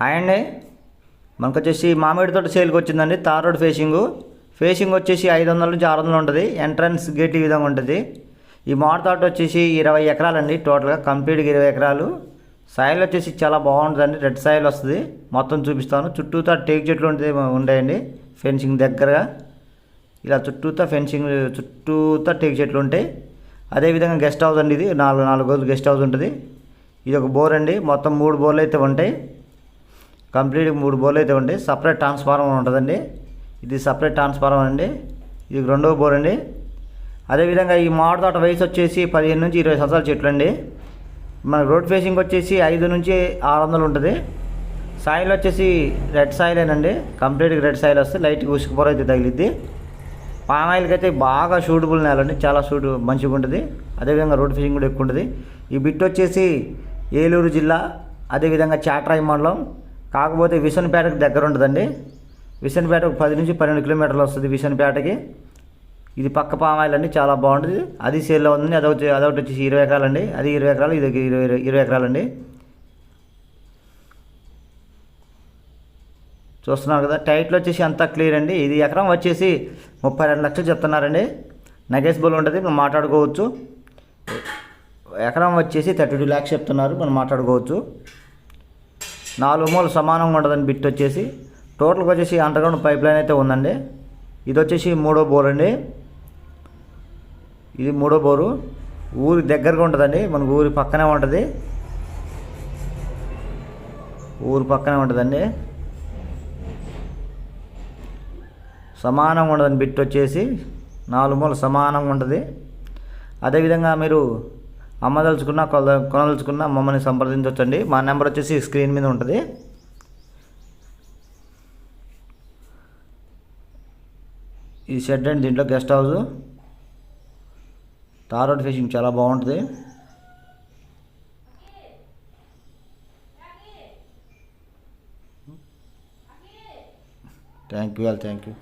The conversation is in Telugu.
హాయ్ అండి. మనకు వచ్చేసి మామిడి తోట సేల్కి వచ్చిందండి తార్ రోడ్ ఫేసింగ్ ఫేసింగ్ వచ్చేసి ఐదు వందల నుంచి ఆరు వందలు ఉంటుంది. ఎంట్రన్స్ గేట్ ఈ విధంగా ఉంటుంది. ఈ మామిడి తోట వచ్చేసి ఇరవై ఎకరాలండి టోటల్గా కంప్లీట్గా ఇరవై ఎకరాలు. సాయిల్ వచ్చేసి చాలా బాగుంటుందండి రెడ్ సాయిల్ వస్తుంది. మొత్తం చూపిస్తాను. చుట్టూతా టేక్ చెట్లు ఉంటుంది ఉంటాయండి ఫెన్సింగ్ దగ్గరగా. ఇలా చుట్టూతా ఫెన్సింగ్ చుట్టూతా టేక్ చెట్లు ఉంటాయి. అదేవిధంగా గెస్ట్ హౌస్ అండి ఇది నాలుగు నాలుగు రోజులు గెస్ట్ హౌస్ ఉంటుంది. ఇది ఒక బోర్ అండి మొత్తం మూడు బోర్లు అయితే ఉంటాయి. కంప్లీట్ మూడు బోర్లు అయితే ఉంటాయి సపరేట్ ట్రాన్స్ఫార్మర్ ఉంటుందండి. ఇది సపరేట్ ట్రాన్స్ఫార్మర్ అండి. ఇది రెండవ బోర్ అండి. అదేవిధంగా ఈ మామిడి తోట వయసు వచ్చేసి పదిహేను నుంచి ఇరవై సంవత్సరాల చెట్లు అండి. మన రోడ్ ఫేసింగ్ వచ్చేసి ఐదు నుంచి ఆరు వందలు ఉంటుంది. సాయిల్ వచ్చేసి రెడ్ సాయిలేనండి కంప్లీట్గా రెడ్ సాయిల్ వస్తే లైట్గా ఉసుకుపోర అయితే తగిలిద్ది. పామ్ ఆయిల్కి అయితే బాగా సూటబుల్ నేలండి చాలా సూట్ మంచిగా ఉంటుంది. అదేవిధంగా రోడ్ ఫిషింగ్ కూడా ఎక్కువ ఉంటుంది. ఈ బిట్ వచ్చేసి ఏలూరు జిల్లా అదేవిధంగా చాట్రాయి మండలం కాకపోతే విసనపేటకు దగ్గర ఉంటుందండి. విశన్పేటకు పది నుంచి పన్నెండు కిలోమీటర్లు వస్తుంది విశన్పేటకి ఇది పక్క పామాయిల్ అండి చాలా బాగుంటుంది. అది సేల్లో ఉంది అదొకటి అదొకటి వచ్చేసి ఇరవై ఎకరాలండి. అది ఇరవై ఎకరాలు ఇది ఇరవై ఇరవై ఎకరాలండి. చూస్తున్నారు కదా టైట్లు వచ్చేసి అంతా క్లియర్ అండి. ఇది ఎకరం వచ్చేసి ముప్పై రెండు లక్షలు చెప్తున్నారండి. నెగెసిబుల్ ఉంటుంది మనం మాట్లాడుకోవచ్చు. ఎకరం వచ్చేసి థర్టీ టూ ల్యాక్స్ చెప్తున్నారు మనం మాట్లాడుకోవచ్చు. నాలుగు మూలు సమానంగా ఉంటుందండి బిట్ వచ్చేసి టోటల్గా వచ్చేసి అండర్గ్రౌండ్ పైప్ లైన్ అయితే ఉందండి. ఇది వచ్చేసి మూడో బోర్ అండి. ఇది మూడో బోరు. ఊరి దగ్గరగా ఉంటుందండి. మనకు ఊరి పక్కనే ఉంటుంది. ఊరి పక్కనే ఉంటుందండి. సమానంగా ఉండదని బిట్ వచ్చేసి నాలుగు మూల సమానంగా ఉంటుంది. అదేవిధంగా మీరు అమ్మదలుచుకున్న కొల కొనదలుచుకున్న మమ్మల్ని సంప్రదించవచ్చండి మా నెంబర్ వచ్చేసి స్క్రీన్ మీద ఉంటుంది. ఈ షెడ్ అండి దీంట్లో guest house. Tar road fishing చాలా బాగుంటుంది. Thank you well thank you